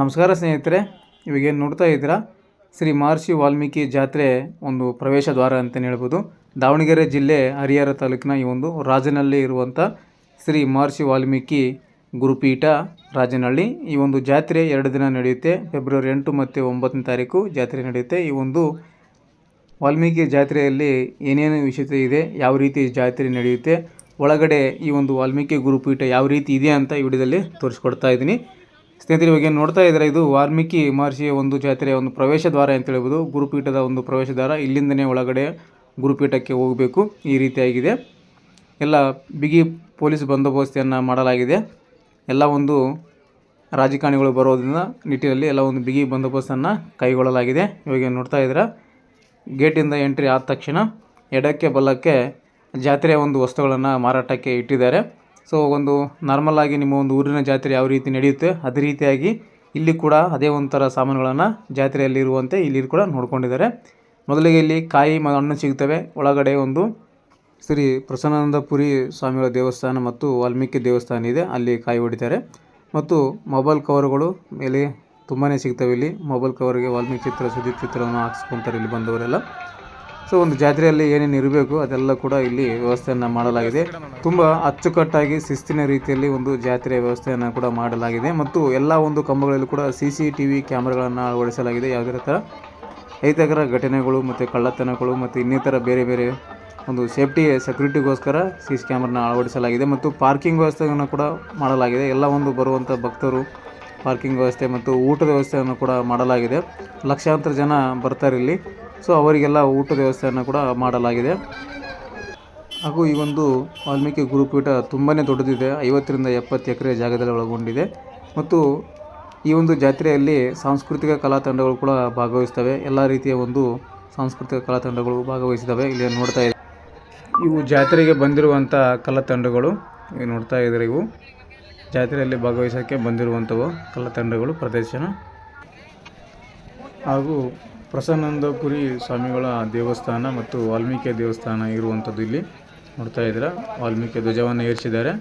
ನಮಸ್ಕಾರ ಸ್ನೇಹಿತರೆ, ಇವಾಗೇನು ನೋಡ್ತಾ ಇದ್ದೀರಾ? ಶ್ರೀ ಮಹರ್ಷಿ ವಾಲ್ಮೀಕಿ ಜಾತ್ರೆ ಒಂದು ಪ್ರವೇಶ ದ್ವಾರ ಅಂತಲೇ ಹೇಳ್ಬೋದು. ದಾವಣಗೆರೆ ಜಿಲ್ಲೆ ಹರಿಹರ ತಾಲೂಕಿನ ಈ ಒಂದು ರಾಜನಹಳ್ಳಿ ಇರುವಂಥ ಶ್ರೀ ಮಹರ್ಷಿ ವಾಲ್ಮೀಕಿ ಗುರುಪೀಠ ರಾಜನಹಳ್ಳಿ. ಈ ಒಂದು ಜಾತ್ರೆ ಎರಡು ದಿನ ನಡೆಯುತ್ತೆ. ಫೆಬ್ರವರಿ ಎಂಟು ಮತ್ತು ಒಂಬತ್ತನೇ ತಾರೀಕು ಜಾತ್ರೆ ನಡೆಯುತ್ತೆ. ಈ ಒಂದು ವಾಲ್ಮೀಕಿ ಜಾತ್ರೆಯಲ್ಲಿ ಏನೇನು ವಿಶೇಷತೆ ಇದೆ, ಯಾವ ರೀತಿ ಜಾತ್ರೆ ನಡೆಯುತ್ತೆ, ಒಳಗಡೆ ಈ ಒಂದು ವಾಲ್ಮೀಕಿ ಗುರುಪೀಠ ಯಾವ ರೀತಿ ಇದೆ ಅಂತ ಈ ವಿಡಿಯೋದಲ್ಲಿ ತೋರಿಸ್ಕೊಡ್ತಾ ಇದ್ದೀನಿ. ಸ್ನೇಹಿತರೆ, ಇವಾಗ ಏನು ನೋಡ್ತಾ ಇದ್ದಾರೆ ಇದು ವಾಲ್ಮೀಕಿ ಮಹರ್ಷಿಯ ಒಂದು ಜಾತ್ರೆಯ ಒಂದು ಪ್ರವೇಶ ದ್ವಾರ ಅಂತ ಹೇಳ್ಬೋದು. ಗುರುಪೀಠದ ಒಂದು ಪ್ರವೇಶ ದ್ವಾರ ಇಲ್ಲಿಂದನೇ ಒಳಗಡೆ ಗುರುಪೀಠಕ್ಕೆ ಹೋಗಬೇಕು. ಈ ರೀತಿಯಾಗಿದೆ. ಎಲ್ಲ ಬಿಗಿ ಪೊಲೀಸ್ ಬಂದೋಬಸ್ತಿಯನ್ನು ಮಾಡಲಾಗಿದೆ. ಎಲ್ಲ ಒಂದು ರಾಜಕಾರಣಿಗಳು ಬರೋದ್ರಿಂದ ನಿಟ್ಟಿನಲ್ಲಿ ಎಲ್ಲ ಒಂದು ಬಿಗಿ ಬಂದೋಬಸ್ತನ್ನು ಕೈಗೊಳ್ಳಲಾಗಿದೆ. ಇವಾಗ ಏನು ನೋಡ್ತಾ ಇದ್ದೀರ ಗೇಟಿಂದ ಎಂಟ್ರಿ ಆದ ತಕ್ಷಣ ಎಡಕ್ಕೆ ಬಲಕ್ಕೆ ಜಾತ್ರೆಯ ಒಂದು ವಸ್ತುಗಳನ್ನು ಮಾರಾಟಕ್ಕೆ ಇಟ್ಟಿದ್ದಾರೆ. ಸೊ ಒಂದು ನಾರ್ಮಲ್ ಆಗಿ ನಿಮ್ಮ ಒಂದು ಊರಿನ ಜಾತ್ರೆ ಯಾವ ರೀತಿ ನಡೆಯುತ್ತೆ, ಅದೇ ರೀತಿಯಾಗಿ ಇಲ್ಲಿ ಕೂಡ ಅದೇ ಒಂಥರ ಸಾಮಾನುಗಳನ್ನು ಜಾತ್ರೆಯಲ್ಲಿ ಇರುವಂತೆ ಇಲ್ಲಿ ಕೂಡ ನೋಡ್ಕೊಂಡಿದ್ದಾರೆ. ಮೊದಲಿಗೆ ಇಲ್ಲಿ ಕಾಯಿ ಮ, ಹಣ್ಣು ಸಿಗ್ತವೆ. ಒಳಗಡೆ ಒಂದು ಶ್ರೀ ಪ್ರಸನ್ನಾನಂದಪುರಿ ಸ್ವಾಮಿಗಳ ದೇವಸ್ಥಾನ ಮತ್ತು ವಾಲ್ಮೀಕಿ ದೇವಸ್ಥಾನ ಇದೆ. ಅಲ್ಲಿ ಕಾಯಿ ಹೊಡಿತಾರೆ ಮತ್ತು ಮೊಬೈಲ್ ಕವರ್ಗಳು ಇಲ್ಲಿ ತುಂಬಾ ಸಿಗ್ತವೆ. ಇಲ್ಲಿ ಮೊಬೈಲ್ ಕವರ್ಗೆ ವಾಲ್ಮೀಕಿ ಚಿತ್ರ, ಸುದೀಪ್ ಚಿತ್ರವನ್ನು ಹಾಕ್ಸ್ಕೊತಾರೆ ಇಲ್ಲಿ ಬಂದವರೆಲ್ಲ. ಸೊ ಒಂದು ಜಾತ್ರೆಯಲ್ಲಿ ಏನೇನು ಇರಬೇಕು ಅದೆಲ್ಲ ಕೂಡ ಇಲ್ಲಿ ವ್ಯವಸ್ಥೆಯನ್ನು ಮಾಡಲಾಗಿದೆ. ತುಂಬ ಅಚ್ಚುಕಟ್ಟಾಗಿ ಶಿಸ್ತಿನ ರೀತಿಯಲ್ಲಿ ಒಂದು ಜಾತ್ರೆಯ ವ್ಯವಸ್ಥೆಯನ್ನು ಕೂಡ ಮಾಡಲಾಗಿದೆ. ಮತ್ತು ಎಲ್ಲ ಒಂದು ಕಂಬಗಳಲ್ಲೂ ಕೂಡ ಸಿ ಸಿ ಟಿ ವಿ ಕ್ಯಾಮ್ರಾಗಳನ್ನು ಅಳವಡಿಸಲಾಗಿದೆ. ಯಾವುದೇ ಥರ ಐತಕರ ಘಟನೆಗಳು ಮತ್ತು ಕಳ್ಳತನಗಳು ಮತ್ತು ಇನ್ನಿತರ ಬೇರೆ ಬೇರೆ ಒಂದು ಸೇಫ್ಟಿ, ಸೆಕ್ಯೂರಿಟಿಗೋಸ್ಕರ ಸಿ ಸಿ ಕ್ಯಾಮ್ರನ್ನ ಅಳವಡಿಸಲಾಗಿದೆ. ಮತ್ತು ಪಾರ್ಕಿಂಗ್ ವ್ಯವಸ್ಥೆಯನ್ನು ಕೂಡ ಮಾಡಲಾಗಿದೆ. ಎಲ್ಲ ಒಂದು ಬರುವಂಥ ಭಕ್ತರು ಪಾರ್ಕಿಂಗ್ ವ್ಯವಸ್ಥೆ ಮತ್ತು ಊಟದ ವ್ಯವಸ್ಥೆಯನ್ನು ಕೂಡ ಮಾಡಲಾಗಿದೆ. ಲಕ್ಷಾಂತರ ಜನ ಬರ್ತಾರೆ ಇಲ್ಲಿ. ಸೊ ಅವರಿಗೆಲ್ಲ ಊಟದ ವ್ಯವಸ್ಥೆಯನ್ನು ಕೂಡ ಮಾಡಲಾಗಿದೆ. ಹಾಗೂ ಈ ಒಂದು ವಾಲ್ಮೀಕಿ ಗುರುಪೀಠ ತುಂಬಾ ದೊಡ್ಡದಿದೆ. ಐವತ್ತರಿಂದ ಎಪ್ಪತ್ತು ಎಕರೆ ಜಾಗದಲ್ಲಿ ಒಳಗೊಂಡಿದೆ. ಮತ್ತು ಈ ಒಂದು ಜಾತ್ರೆಯಲ್ಲಿ ಸಾಂಸ್ಕೃತಿಕ ಕಲಾ ತಂಡಗಳು ಕೂಡ ಭಾಗವಹಿಸ್ತವೆ ಎಲ್ಲ ರೀತಿಯ ಒಂದು ಸಾಂಸ್ಕೃತಿಕ ಕಲಾ ತಂಡಗಳು ಭಾಗವಹಿಸಿದ್ದಾವೆ. ಇಲ್ಲಿ ನೋಡ್ತಾ ಇದೆ ಇವು ಜಾತ್ರೆಗೆ ಬಂದಿರುವಂಥ ಕಲಾ ತಂಡಗಳು. ಇವು ನೋಡ್ತಾ ಇದ್ದಾರೆ ಇವು? ಜಾತ್ರೆಯಲ್ಲಿ ಭಾಗವಹಿಸೋಕ್ಕೆ ಬಂದಿರುವಂಥವು ಕಲಾ ತಂಡಗಳು, ಪ್ರದರ್ಶನ. ಹಾಗೂ ಪ್ರಸನ್ನಾನಂದಪುರಿ ಸ್ವಾಮಿಗಳ ದೇವಸ್ಥಾನ ಮತ್ತು ವಾಲ್ಮೀಕಿ ದೇವಸ್ಥಾನ ಇರುವಂಥದ್ದು ಇಲ್ಲಿ. ನೋಡ್ತಾ ಇದ್ದೀರಾ? ವಾಲ್ಮೀಕಿ ಧ್ವಜವನ್ನು ಏರಿಸಿದ್ದಾರೆ.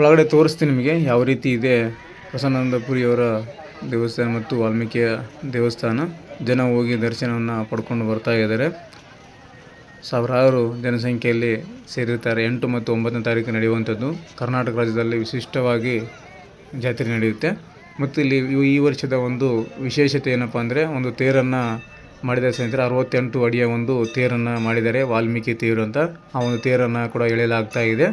ಒಳಗಡೆ ತೋರಿಸ್ತೀನಿ ನಿಮಗೆ ಯಾವ ರೀತಿ ಇದೆ ಪ್ರಸನ್ನಂದಪುರಿಯವರ ದೇವಸ್ಥಾನ ಮತ್ತು ವಾಲ್ಮೀಕಿಯ ದೇವಸ್ಥಾನ. ಜನ ಹೋಗಿ ದರ್ಶನವನ್ನು ಪಡ್ಕೊಂಡು ಬರ್ತಾ ಇದ್ದಾರೆ. ಸಾವಿರಾರು ಜನಸಂಖ್ಯೆಯಲ್ಲಿ ಸೇರಿರ್ತಾರೆ ಎಂಟು ಮತ್ತು ಒಂಬತ್ತನೇ ತಾರೀಕು ನಡೆಯುವಂಥದ್ದು. ಕರ್ನಾಟಕ ರಾಜ್ಯದಲ್ಲಿ ವಿಶಿಷ್ಟವಾಗಿ ಜಾತ್ರೆ ನಡೆಯುತ್ತೆ. ಮತ್ತು ಇಲ್ಲಿ ಈ ವರ್ಷದ ಒಂದು ವಿಶೇಷತೆ ಏನಪ್ಪ ಅಂದರೆ ಒಂದು ತೇರನ್ನು ಮಾಡಿದ್ದಾರೆ ಸ್ನೇಹಿತರೆ. ಅರವತ್ತೆಂಟು ಅಡಿಯ ಒಂದು ತೇರನ್ನು ಮಾಡಿದ್ದಾರೆ ವಾಲ್ಮೀಕಿ ತೇರು ಅಂತ. ಆ ಒಂದು ತೇರನ್ನು ಕೂಡ ಎಳೆಯಲಾಗ್ತಾ ಇದೆ.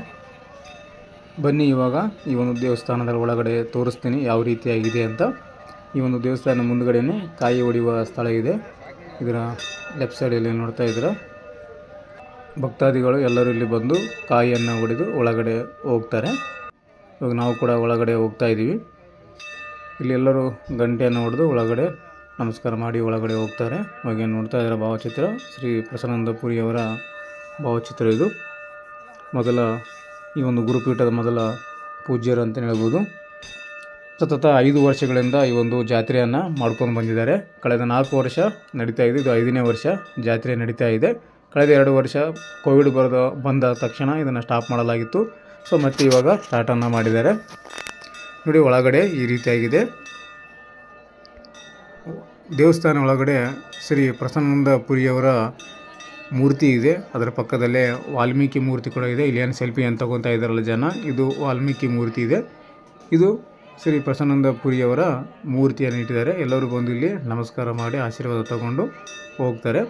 ಬನ್ನಿ ಇವಾಗ ಈ ಒಂದು ದೇವಸ್ಥಾನದ ಒಳಗಡೆ ತೋರಿಸ್ತೀನಿ ಯಾವ ರೀತಿಯಾಗಿದೆ ಅಂತ. ಈ ಒಂದು ದೇವಸ್ಥಾನ ಮುಂದ್ಗಡೆನೇ ಕಾಯಿ ಹೊಡೆಯುವ ಸ್ಥಳ ಇದೆ. ಇದರ ಲೆಫ್ಟ್ ಸೈಡಲ್ಲಿ ನೋಡ್ತಾ ಇದ್ದೀರ? ಭಕ್ತಾದಿಗಳು ಎಲ್ಲರೂ ಇಲ್ಲಿ ಬಂದು ಕಾಯಿಯನ್ನು ಹೊಡೆದು ಒಳಗಡೆ ಹೋಗ್ತಾರೆ. ಇವಾಗ ನಾವು ಕೂಡ ಒಳಗಡೆ ಹೋಗ್ತಾ ಇದ್ದೀವಿ. ಇಲ್ಲಿ ಎಲ್ಲರೂ ಗಂಟೆಯನ್ನು ಹೊಡೆದು ಒಳಗಡೆ ನಮಸ್ಕಾರ ಮಾಡಿ ಒಳಗಡೆ ಹೋಗ್ತಾರೆ. ಹೋಗಿ ನೋಡ್ತಾ ಇದ್ದಾರೆ ಭಾವಚಿತ್ರ. ಶ್ರೀ ಪ್ರಸನ್ನಾನಂದಪುರಿಯವರ ಭಾವಚಿತ್ರ ಇದು. ಮೊದಲ ಈ ಒಂದು ಗುರುಪೀಠದ ಮೊದಲ ಪೂಜ್ಯರು ಅಂತ ಹೇಳ್ಬೋದು. ಸತತ ಐದು ವರ್ಷಗಳಿಂದ ಈ ಒಂದು ಜಾತ್ರೆಯನ್ನು ಮಾಡ್ಕೊಂಡು ಬಂದಿದ್ದಾರೆ. ಕಳೆದ ನಾಲ್ಕು ವರ್ಷ ನಡೀತಾ ಇದೆ. ಇದು ಐದನೇ ವರ್ಷ ಜಾತ್ರೆ ನಡೀತಾ ಇದೆ. ಕಳೆದ ಎರಡು ವರ್ಷ ಕೋವಿಡ್ ಬರೋದು ಬಂದ ತಕ್ಷಣ ಇದನ್ನು ಸ್ಟಾಪ್ ಮಾಡಲಾಗಿತ್ತು. ಸೊ ಮತ್ತೆ ಇವಾಗ ಸ್ಟಾರ್ಟನ್ನು ಮಾಡಿದ್ದಾರೆ. ನೋಡಿ, ಒಳಗಡೆ ಈ ರೀತಿಯಾಗಿದೆ. ದೇವಸ್ಥಾನ ಒಳಗಡೆ ಶ್ರೀ ಪ್ರಸನ್ನಾನಂದಪುರಿಯವರ ಮೂರ್ತಿ ಇದೆ. ಅದರ ಪಕ್ಕದಲ್ಲೇ ವಾಲ್ಮೀಕಿ ಮೂರ್ತಿ ಕೂಡ ಇದೆ. ಇಲ್ಲಿ ಏನು ಸೆಲ್ಫಿ ಅಂತ ತಗೊತಾ ಇದ್ದಾರಲ್ಲ ಜನ, ಇದು ವಾಲ್ಮೀಕಿ ಮೂರ್ತಿ ಇದೆ. ಇದು ಶ್ರೀ ಪ್ರಸನ್ನಾನಂದಪುರಿಯವರ ಮೂರ್ತಿಯನ್ನು ಇಟ್ಟಿದ್ದಾರೆ. ಎಲ್ಲರೂ ಬಂದು ಇಲ್ಲಿ ನಮಸ್ಕಾರ ಮಾಡಿ ಆಶೀರ್ವಾದ ತಗೊಂಡು ಹೋಗ್ತಾರೆ.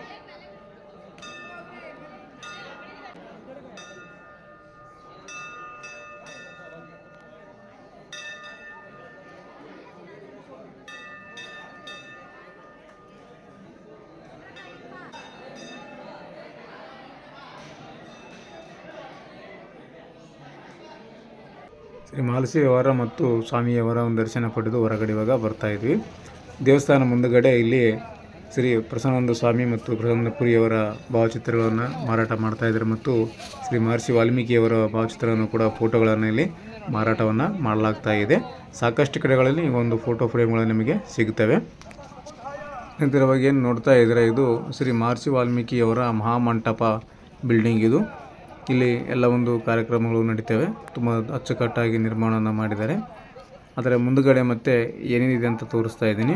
ಶ್ರೀ ಮಾಲಸಿಯವರ ಮತ್ತು ಸ್ವಾಮಿಯವರ ಒಂದು ದರ್ಶನ ಪಡೆದು ಹೊರಗಡೆ ಇವಾಗ ಬರ್ತಾ ಇದ್ವಿ. ದೇವಸ್ಥಾನ ಮುಂದುಗಡೆ ಇಲ್ಲಿ ಶ್ರೀ ಪ್ರಸನ್ನಾನಂದ ಸ್ವಾಮಿ ಮತ್ತು ಪ್ರಸನ್ನಪುರಿಯವರ ಭಾವಚಿತ್ರಗಳನ್ನು ಮಾರಾಟ ಮಾಡ್ತಾ ಇದ್ದಾರೆ ಮತ್ತು ಶ್ರೀ ಮಹರ್ಷಿ ವಾಲ್ಮೀಕಿಯವರ ಭಾವಚಿತ್ರವನ್ನು ಕೂಡ ಫೋಟೋಗಳನ್ನು ಇಲ್ಲಿ ಮಾರಾಟವನ್ನು ಮಾಡಲಾಗ್ತಾ ಇದೆ. ಸಾಕಷ್ಟು ಕಡೆಗಳಲ್ಲಿ ಒಂದು ಫೋಟೋ ಫ್ರೇಮ್ಗಳು ನಿಮಗೆ ಸಿಗುತ್ತವೆ ಇದರವಾಗಿ ಏನು ನೋಡ್ತಾ ಇದ್ದಾರೆ, ಇದು ಶ್ರೀ ಮಹರ್ಷಿ ವಾಲ್ಮೀಕಿಯವರ ಮಹಾಮಂಟಪ ಬಿಲ್ಡಿಂಗ್ ಇದು. ಇಲ್ಲಿ ಎಲ್ಲ ಒಂದು ಕಾರ್ಯಕ್ರಮಗಳು ನಡೀತವೆ. ತುಂಬ ಅಚ್ಚುಕಟ್ಟಾಗಿ ನಿರ್ಮಾಣವನ್ನು ಮಾಡಿದ್ದಾರೆ. ಅದರ ಮುಂದುಗಡೆ ಮತ್ತೆ ಏನೇನಿದೆ ಅಂತ ತೋರಿಸ್ತಾ ಇದ್ದೀನಿ.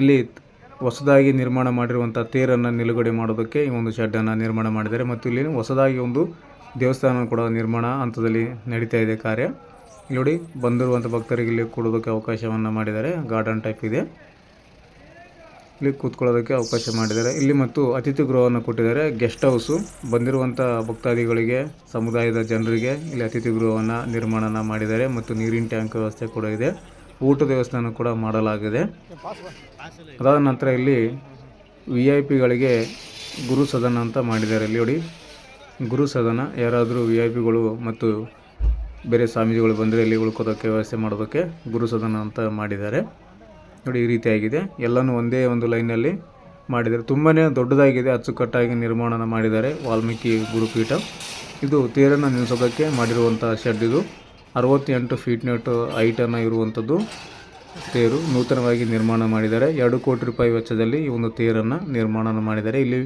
ಇಲ್ಲಿ ಹೊಸದಾಗಿ ನಿರ್ಮಾಣ ಮಾಡಿರುವಂಥ ತೇರನ್ನು ನಿಲುಗಡೆ ಮಾಡೋದಕ್ಕೆ ಈ ಒಂದು ಶೆಡ್ಡನ್ನು ನಿರ್ಮಾಣ ಮಾಡಿದ್ದಾರೆ. ಮತ್ತು ಇಲ್ಲಿ ಹೊಸದಾಗಿ ಒಂದು ದೇವಸ್ಥಾನ ಕೂಡ ನಿರ್ಮಾಣ ಹಂತದಲ್ಲಿ ನಡೀತಾ ಇದೆ ಕಾರ್ಯ. ನೋಡಿ ಬಂದಿರುವಂಥ ಭಕ್ತರಿಗೆ ಇಲ್ಲಿ ಕೊಡೋದಕ್ಕೆ ಅವಕಾಶವನ್ನು ಮಾಡಿದ್ದಾರೆ. ಗಾರ್ಡನ್ ಟೈಪ್ ಇದೆ. ಇಲ್ಲಿ ಕೂತ್ಕೊಳ್ಳೋದಕ್ಕೆ ಅವಕಾಶ ಮಾಡಿದ್ದಾರೆ. ಇಲ್ಲಿ ಮತ್ತು ಅತಿಥಿ ಗೃಹವನ್ನು ಕೊಟ್ಟಿದ್ದಾರೆ. Guest house. ಬಂದಿರುವಂಥ ಭಕ್ತಾದಿಗಳಿಗೆ, ಸಮುದಾಯದ ಜನರಿಗೆ ಇಲ್ಲಿ ಅತಿಥಿ ಗೃಹವನ್ನು ನಿರ್ಮಾಣನ ಮಾಡಿದ್ದಾರೆ ಮತ್ತು ನೀರಿನ ಟ್ಯಾಂಕ್ ವ್ಯವಸ್ಥೆ ಕೂಡ ಇದೆ. ಊಟ ವ್ಯವಸ್ಥೆಯನ್ನು ಕೂಡ ಮಾಡಲಾಗಿದೆ. ಅದಾದ ನಂತರ ಇಲ್ಲಿ ವಿ ಐ ಪಿಗಳಿಗೆ ಗುರು ಸದನ ಅಂತ ಮಾಡಿದ್ದಾರೆ. ಇಲ್ಲಿ ನೋಡಿ, ಗುರು ಸದನ. ಯಾರಾದರೂ ವಿ ಐ ಪಿಗಳು ಮತ್ತು ಬೇರೆ ಸ್ವಾಮೀಜಿಗಳು ಬಂದರೆ ಇಲ್ಲಿ ಉಳ್ಕೋದಕ್ಕೆ ವ್ಯವಸ್ಥೆ ಮಾಡೋದಕ್ಕೆ ಗುರು ಸದನ ಅಂತ ಮಾಡಿದ್ದಾರೆ. ನೋಡಿ ಈ ರೀತಿಯಾಗಿದೆ. ಎಲ್ಲನೂ ಒಂದೇ ಒಂದು ಲೈನಲ್ಲಿ ಮಾಡಿದ್ದಾರೆ. ತುಂಬಾ ದೊಡ್ಡದಾಗಿದೆ, ಅಚ್ಚುಕಟ್ಟಾಗಿ ನಿರ್ಮಾಣ ಮಾಡಿದ್ದಾರೆ ವಾಲ್ಮೀಕಿ ಗುರುಪೀಠ. ಇದು ತೇರನ್ನು ನಿಲ್ಲಿಸೋದಕ್ಕೆ ಮಾಡಿರುವಂಥ ಶೆಡ್ ಇದು. ಅರವತ್ತೆಂಟು ಫೀಟ್ ನೆಟ್ ಹೈಟನ್ನು ಇರುವಂಥದ್ದು ತೇರು ನೂತನವಾಗಿ ನಿರ್ಮಾಣ ಮಾಡಿದ್ದಾರೆ. ಎರಡು ಕೋಟಿ ರೂಪಾಯಿ ವೆಚ್ಚದಲ್ಲಿ ಈ ಒಂದು ತೇರನ್ನು ನಿರ್ಮಾಣ ಮಾಡಿದ್ದಾರೆ. ಇಲ್ಲಿ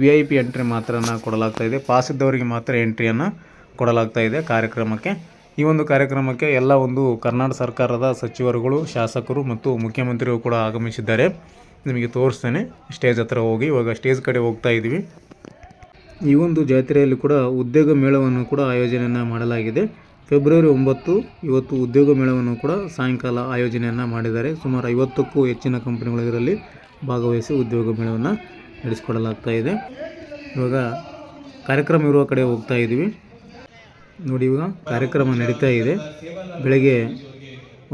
ವಿ ಐ ಪಿ ಎಂಟ್ರಿ ಮಾತ್ರ ಕೊಡಲಾಗ್ತಾ ಇದೆ. ಪಾಸ್ ಇದ್ದವರಿಗೆ ಮಾತ್ರ ಎಂಟ್ರಿಯನ್ನು ಕೊಡಲಾಗ್ತಾ ಇದೆ ಕಾರ್ಯಕ್ರಮಕ್ಕೆ. ಈ ಒಂದು ಕಾರ್ಯಕ್ರಮಕ್ಕೆ ಎಲ್ಲ ಒಂದು ಕರ್ನಾಟಕ ಸರ್ಕಾರದ ಸಚಿವರುಗಳು, ಶಾಸಕರು ಮತ್ತು ಮುಖ್ಯಮಂತ್ರಿಗಳು ಕೂಡ ಆಗಮಿಸಿದ್ದಾರೆ. ನಿಮಗೆ ತೋರಿಸ್ತೇನೆ. ಸ್ಟೇಜ್ ಹತ್ರ ಹೋಗಿ, ಇವಾಗ ಸ್ಟೇಜ್ ಕಡೆ ಹೋಗ್ತಾ ಇದ್ದೀವಿ. ಈ ಒಂದು ಜಾತ್ರೆಯಲ್ಲಿ ಕೂಡ ಉದ್ಯೋಗ ಮೇಳವನ್ನು ಕೂಡ ಆಯೋಜನೆಯನ್ನು ಮಾಡಲಾಗಿದೆ. ಫೆಬ್ರವರಿ ಒಂಬತ್ತು, ಇವತ್ತು ಉದ್ಯೋಗ ಮೇಳವನ್ನು ಕೂಡ ಸಾಯಂಕಾಲ ಆಯೋಜನೆಯನ್ನು ಮಾಡಿದ್ದಾರೆ. ಸುಮಾರು ಐವತ್ತಕ್ಕೂ ಹೆಚ್ಚಿನ ಕಂಪನಿಗಳು ಇದರಲ್ಲಿ ಭಾಗವಹಿಸಿ ಉದ್ಯೋಗ ಮೇಳವನ್ನು ನಡೆಸಿಕೊಡಲಾಗ್ತಾ ಇದೆ. ಇವಾಗ ಕಾರ್ಯಕ್ರಮ ಇರುವ ಕಡೆ ಹೋಗ್ತಾ ಇದ್ದೀವಿ. ನೋಡಿ ಇವಾಗ ಕಾರ್ಯಕ್ರಮ ನಡೀತಾ ಇದೆ. ಬೆಳಗ್ಗೆ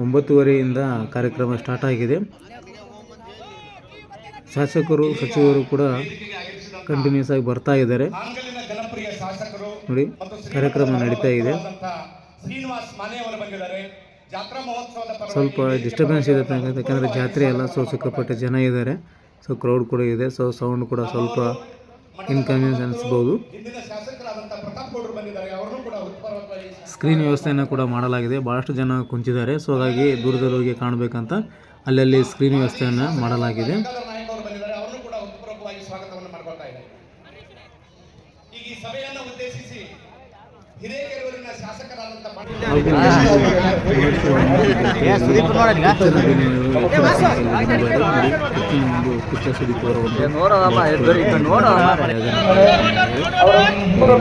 ಒಂಬತ್ತುವರೆಯಿಂದ ಕಾರ್ಯಕ್ರಮ ಸ್ಟಾರ್ಟ್ ಆಗಿದೆ. ಶಾಸಕರು, ಸಚಿವರು ಕೂಡ ಕಂಟಿನ್ಯೂಸ್ ಆಗಿ ಬರ್ತಾ ಇದ್ದಾರೆ. ನೋಡಿ, ಕಾರ್ಯಕ್ರಮ ನಡೀತಾ ಇದೆ. ಸ್ವಲ್ಪ ಡಿಸ್ಟರ್ಬೆನ್ಸ್ ಇದೆ ಯಾಕಂದರೆ ಜಾತ್ರೆ ಎಲ್ಲ ಸೊ ಸಿಕ್ಕಾಪಟ್ಟೆ ಜನ ಇದ್ದಾರೆ. ಸೊ ಕ್ರೌಡ್ ಕೂಡ ಇದೆ. ಸೊ ಸೌಂಡ್ ಕೂಡ ಸ್ವಲ್ಪ ಇನ್ಕನ್ವೀನಿಯನ್ಸ್ ಅನಿಸ್ಬೋದು. ಸ್ಕ್ರೀನ್ ವ್ಯವಸ್ಥೆಯನ್ನು ಕೂಡ ಮಾಡಲಾಗಿದೆ. ಬಹಳಷ್ಟು ಜನ ಕುಂತಿದ್ದಾರೆ. ಸೊ ಹಾಗಾಗಿ ದೂರದಲ್ಲಿ ಹೋಗಿ ಕಾಣಬೇಕಂತ ಅಲ್ಲಲ್ಲಿ ಸ್ಕ್ರೀನ್ ವ್ಯವಸ್ಥೆಯನ್ನು ಮಾಡಲಾಗಿದೆ. ಅವರು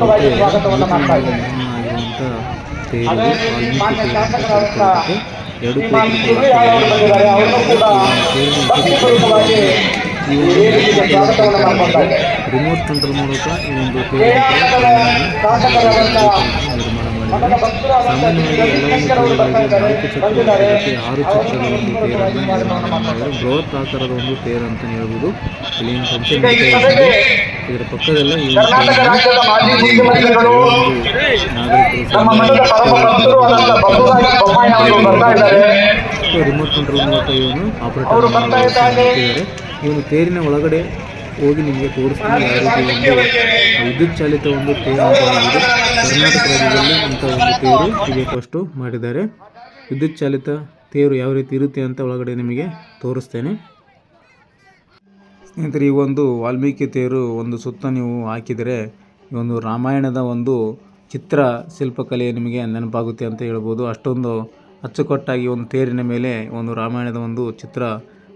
ಬಂದಿದ್ದಾರೆ ಮಾಡ್ಕೊಳ್ತಾ ಇದ್ದಾರೆ ಈಗ ಈ ಒಂದು ಎರಡು ರಿಮೋಟ್ ಕಂಟ್ರೋಲ್ ಮೂಲಕ ಈ ಒಂದು ಮಾಡಿದ್ದಾರೆ ಸಾಮಾನ್ಯವಾಗಿ ಎಲ್ಲ ಒಂದು ತೇರುಗಳಿಗೆ ನಾಲ್ಕು ಚಕ್ರಗಳ ಜೊತೆ ಆರು ಚಕ್ರದ ಒಂದು ತೇರನ್ನು ನಿರ್ಮಾಣ ಮಾಡಿದ್ದಾರೆ ಬೃಹತ್ ಆಕಾರದ ಒಂದು ತೇರು ಅಂತಲೇ ಹೇಳ್ಬೋದು. ಇಲ್ಲಿ ಏನು ಫಂಕ್ಷನ್ ಇದರ ಪಕ್ಕದಲ್ಲ ಈ ನಾಗರಿಕರು ರಿಮೋಟ್ ಕಂಟ್ರೋಲ್ ಮೂಲಕ ಇವನು ಆಪರೇಟರ್ ಇವನು ತೇರಿನ ಒಳಗಡೆ ಹೋಗಿ ನಿಮಗೆ ತೋರಿಸ್ತೀನಿ ಯಾವ ರೀತಿ ಒಂದು ವಿದ್ಯುತ್ ಚಾಲಿತ ಒಂದು ತೇರು ಅಂತ ಕರ್ನಾಟಕ ರಾಜ್ಯದಲ್ಲಿ ಇಂಥ ಒಂದು ತೇರು ಹೀಗೆ ಫಸ್ಟು ಮಾಡಿದ್ದಾರೆ. ವಿದ್ಯುತ್ ಚಾಲಿತ ತೇರು ಯಾವ ರೀತಿ ಇರುತ್ತೆ ಅಂತ ಒಳಗಡೆ ನಿಮಗೆ ತೋರಿಸ್ತೇನೆ. ಸ್ನೇಹಿತರೆ, ಈ ಒಂದು ವಾಲ್ಮೀಕಿ ತೇರು ಒಂದು ಸುತ್ತ ನೀವು ಹಾಕಿದರೆ ಈ ಒಂದು ರಾಮಾಯಣದ ಒಂದು ಚಿತ್ರ ಶಿಲ್ಪಕಲೆ ನಿಮಗೆ ನೆನಪಾಗುತ್ತೆ ಅಂತ ಹೇಳ್ಬೋದು. ಅಷ್ಟೊಂದು ಅಚ್ಚುಕಟ್ಟಾಗಿ ಒಂದು ತೇರಿನ ಮೇಲೆ ಒಂದು ರಾಮಾಯಣದ ಒಂದು ಚಿತ್ರ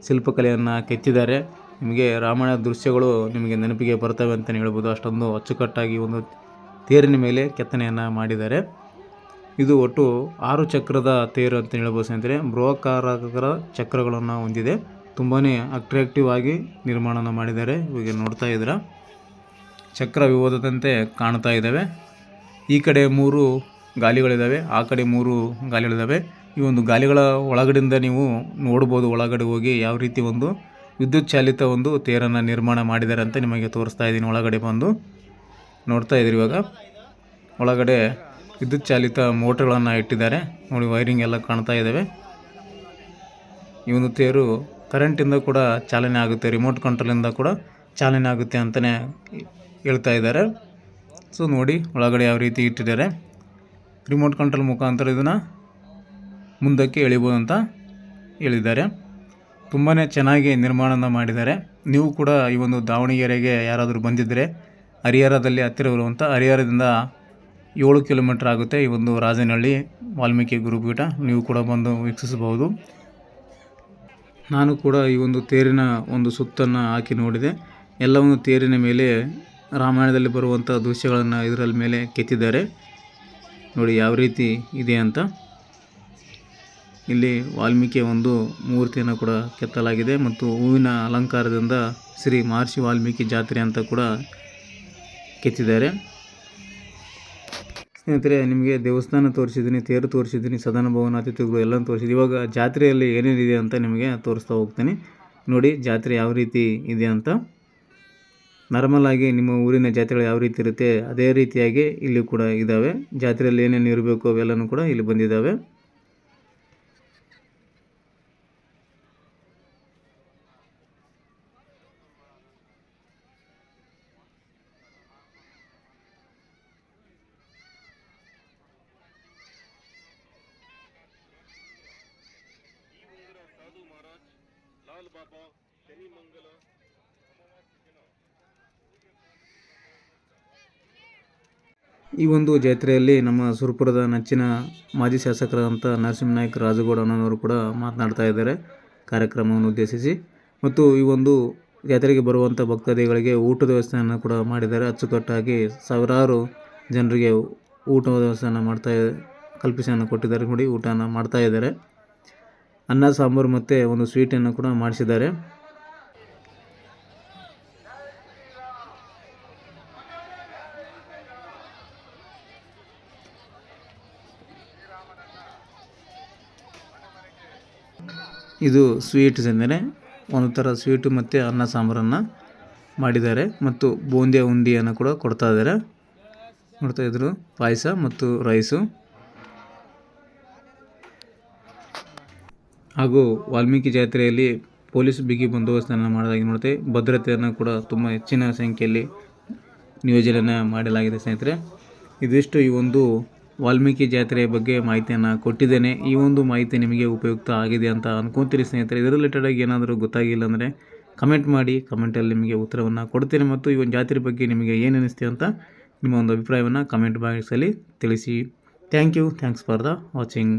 ಶಿಲ್ಪಕಲೆಯನ್ನು ಕೆತ್ತಿದ್ದಾರೆ. ನಿಮಗೆ ರಾಮಾಯಣ ದೃಶ್ಯಗಳು ನಿಮಗೆ ನೆನಪಿಗೆ ಬರ್ತವೆ ಅಂತಲೇ ಹೇಳ್ಬೋದು. ಅಷ್ಟೊಂದು ಅಚ್ಚುಕಟ್ಟಾಗಿ ಒಂದು ತೇರಿನ ಮೇಲೆ ಕೆತ್ತನೆಯನ್ನು ಮಾಡಿದ್ದಾರೆ. ಇದು ಒಟ್ಟು ಆರು ಚಕ್ರದ ತೇರು ಅಂತ ಹೇಳ್ಬೋದು ಸ್ನೇಹಿತರೆ. ಬೃಹಕಾರಕರ ಚಕ್ರಗಳನ್ನು ಹೊಂದಿದೆ. ತುಂಬಾ ಅಟ್ರಾಕ್ಟಿವ್ ಆಗಿ ನಿರ್ಮಾಣ ಮಾಡಿದ್ದಾರೆ. ಇವಾಗ ನೋಡ್ತಾ ಇದ್ದೀರ? ಚಕ್ರ ವಿವಾದದಂತೆ ಕಾಣ್ತಾ ಇದ್ದಾವೆ. ಈ ಕಡೆ ಮೂರು ಗಾಲಿಗಳಿದ್ದಾವೆ, ಆ ಕಡೆ ಮೂರು ಗಾಲಿಗಳಿದ್ದಾವೆ. ಈ ಒಂದು ಗಾಲಿಗಳ ಒಳಗಡೆಯಿಂದ ನೀವು ನೋಡ್ಬೋದು, ಒಳಗಡೆ ಹೋಗಿ ಯಾವ ರೀತಿ ಒಂದು ವಿದ್ಯುತ್ ಚಾಲಿತ ಒಂದು ತೇರನ್ನು ನಿರ್ಮಾಣ ಮಾಡಿದ್ದಾರೆ ಅಂತ ನಿಮಗೆ ತೋರಿಸ್ತಾ ಇದ್ದೀನಿ. ಒಳಗಡೆ ಬಂದು ನೋಡ್ತಾ ಇದ್ದೀರಿ ಇವಾಗ. ಒಳಗಡೆ ವಿದ್ಯುತ್ ಚಾಲಿತ ಮೋಟ್ರ್ಗಳನ್ನು ಇಟ್ಟಿದ್ದಾರೆ. ನೋಡಿ, ವೈರಿಂಗ್ ಎಲ್ಲ ಕಾಣ್ತಾ ಇದ್ದಾವೆ ಈ ಒಂದು ತೇರು ಕರೆಂಟಿಂದ ಕೂಡ ಚಾಲನೆ ಆಗುತ್ತೆ, ರಿಮೋಟ್ ಕಂಟ್ರೋಲಿಂದ ಕೂಡ ಚಾಲನೆ ಆಗುತ್ತೆ ಅಂತಲೇ ಹೇಳ್ತಾ ಇದ್ದಾರೆ. ಸೊ, ನೋಡಿ, ಒಳಗಡೆ ಯಾವ ರೀತಿ ಇಟ್ಟಿದ್ದಾರೆ. ರಿಮೋಟ್ ಕಂಟ್ರೋಲ್ ಮುಖಾಂತರ ಇದನ್ನು ಮುಂದಕ್ಕೆ ಎಳಿಬೋದು ಅಂತ ಹೇಳಿದ್ದಾರೆ. ತುಂಬಾ ಚೆನ್ನಾಗಿ ನಿರ್ಮಾಣ ಮಾಡಿದ್ದಾರೆ. ನೀವು ಕೂಡ ಈ ಒಂದು ದಾವಣಗೆರೆಗೆ ಯಾರಾದರೂ ಬಂದಿದ್ದರೆ ಹರಿಹರದಲ್ಲಿ ಹತ್ತಿರ ಇರುವಂಥ ಹರಿಹರದಿಂದ ಏಳು ಕಿಲೋಮೀಟರ್ ಆಗುತ್ತೆ ಈ ಒಂದು ರಾಜನಹಳ್ಳಿ ವಾಲ್ಮೀಕಿ ಗುರುಪೀಠ. ನೀವು ಕೂಡ ಬಂದು ವೀಕ್ಷಿಸಬಹುದು. ನಾನು ಕೂಡ ಈ ಒಂದು ತೇರಿನ ಒಂದು ಸುತ್ತನ್ನು ಹಾಕಿ ನೋಡಿದೆ. ಎಲ್ಲವನ್ನು ತೇರಿನ ಮೇಲೆ ರಾಮಾಯಣದಲ್ಲಿ ಬರುವಂಥ ದೃಶ್ಯಗಳನ್ನು ಇದರಲ್ಲಿ ಮೇಲೆ ಕೆತ್ತಿದ್ದಾರೆ. ನೋಡಿ ಯಾವ ರೀತಿ ಇದೆ ಅಂತ. ಇಲ್ಲಿ ವಾಲ್ಮೀಕಿಯ ಒಂದು ಮೂರ್ತಿಯನ್ನು ಕೂಡ ಕೆತ್ತಲಾಗಿದೆ ಮತ್ತು ಹೂವಿನ ಅಲಂಕಾರದಿಂದ ಶ್ರೀ ಮಹರ್ಷಿ ವಾಲ್ಮೀಕಿ ಜಾತ್ರೆ ಅಂತ ಕೂಡ ಕೆತ್ತಿದ್ದಾರೆ. ಸ್ನೇಹಿತರೆ, ನಿಮಗೆ ದೇವಸ್ಥಾನ ತೋರಿಸಿದ್ದೀನಿ, ತೇರು ತೋರಿಸಿದ್ದೀನಿ ಸದನ ಭವನ ಅತಿಥಿಗಳು ಎಲ್ಲ ತೋರಿಸಿದ್ದೀನಿ. ಇವಾಗ ಜಾತ್ರೆಯಲ್ಲಿ ಏನೇನಿದೆ ಅಂತ ನಿಮಗೆ ತೋರಿಸ್ತಾ ಹೋಗ್ತೀನಿ. ನೋಡಿ, ಜಾತ್ರೆ ಯಾವ ರೀತಿ ಇದೆ ಅಂತ. ನಾರ್ಮಲ್ ಆಗಿ ನಿಮ್ಮ ಊರಿನ ಜಾತ್ರೆಗಳು ಯಾವ ರೀತಿ ಇರುತ್ತೆ, ಅದೇ ರೀತಿಯಾಗಿ ಇಲ್ಲಿ ಕೂಡ ಇದ್ದಾವೆ. ಜಾತ್ರೆಯಲ್ಲಿ ಏನೇನು ಇರಬೇಕು ಅವೆಲ್ಲನೂ ಕೂಡ ಇಲ್ಲಿ ಬಂದಿದ್ದಾವೆ. ಈ ಒಂದು ಜಾತ್ರೆಯಲ್ಲಿ ನಮ್ಮ ಸುರಪುರದ ನೆಚ್ಚಿನ ಮಾಜಿ ಶಾಸಕರಾದಂಥ ನರಸಿಂಹನಾಯಕ್ ರಾಜಗೌಡ ಅನ್ನೋರು ಕೂಡ ಮಾತನಾಡ್ತಾ ಇದ್ದಾರೆ. ಕಾರ್ಯಕ್ರಮವನ್ನು ಉದ್ದೇಶಿಸಿ ಮತ್ತು ಈ ಒಂದು ಜಾತ್ರೆಗೆ ಬರುವಂಥ ಭಕ್ತಾದಿಗಳಿಗೆ ಊಟದ ವ್ಯವಸ್ಥೆಯನ್ನು ಕೂಡ ಮಾಡಿದ್ದಾರೆ. ಅಚ್ಚುಕಟ್ಟಾಗಿ ಸಾವಿರಾರು ಜನರಿಗೆ ಊಟದ ವ್ಯವಸ್ಥೆಯನ್ನು ಮಾಡ್ತಾ ಕಲ್ಪಿಸಿಯನ್ನು ಕೊಟ್ಟಿದ್ದಾರೆ. ನೋಡಿ, ಊಟನ ಮಾಡ್ತಾ ಇದ್ದಾರೆ. ಅನ್ನ, ಸಾಂಬಾರು ಮತ್ತು ಒಂದು ಸ್ವೀಟನ್ನು ಕೂಡ ಮಾಡಿಸಿದ್ದಾರೆ. ಇದು ಸ್ವೀಟ್ಸ್ ಎಂದರೆ ಒಂದು ಥರ ಸ್ವೀಟು ಮತ್ತು ಅನ್ನ, ಸಾಂಬಾರನ್ನು ಮಾಡಿದ್ದಾರೆ ಮತ್ತು ಬೂಂದಿಯ ಉಂಡಿಯನ್ನು ಕೂಡ ಕೊಡ್ತಾ ಇದ್ದಾರೆ. ನೋಡ್ತಾ ಇದ್ರು, ಪಾಯಸ ಮತ್ತು ರೈಸು ಹಾಗೂ ವಾಲ್ಮೀಕಿ ಜಾತ್ರೆಯಲ್ಲಿ ಪೊಲೀಸ್ ಬಿಗಿ ಬಂದೋಬಸ್ತನ್ನು ಮಾಡೋದಾಗಿ ನೋಡುತ್ತೆ ಭದ್ರತೆಯನ್ನು ಕೂಡ ತುಂಬ ಹೆಚ್ಚಿನ ಸಂಖ್ಯೆಯಲ್ಲಿ ನಿಯೋಜನೆಯನ್ನು ಮಾಡಲಾಗಿದೆ ಸ್ನೇಹಿತರೆ. ಇದಿಷ್ಟು ಈ ಒಂದು ವಾಲ್ಮೀಕಿ ಜಾತ್ರೆಯ ಬಗ್ಗೆ ಮಾಹಿತಿಯನ್ನು ಕೊಟ್ಟಿದ್ದೇನೆ. ಈ ಒಂದು ಮಾಹಿತಿ ನಿಮಗೆ ಉಪಯುಕ್ತ ಆಗಿದೆ ಅಂತ ಅನ್ಕೊಂತೀರಿ ಸ್ನೇಹಿತರೆ. ಇದರ ರಿಲೇಟೆಡಾಗಿ ಏನಾದರೂ ಗೊತ್ತಾಗಿಲ್ಲ ಅಂದರೆ ಕಮೆಂಟ್ ಮಾಡಿ, ಕಮೆಂಟಲ್ಲಿ ನಿಮಗೆ ಉತ್ತರವನ್ನು ಕೊಡ್ತೀನಿ ಮತ್ತು ಈ ಒಂದು ಜಾತ್ರೆ ಬಗ್ಗೆ ನಿಮಗೆ ಏನು ಅನ್ನಿಸ್ತೀವಿ ಅಂತ ನಿಮ್ಮ ಒಂದು ಅಭಿಪ್ರಾಯವನ್ನು ಕಮೆಂಟ್ ಬಾಕ್ಸಲ್ಲಿ ತಿಳಿಸಿ. Thank you. Thanks for the watching.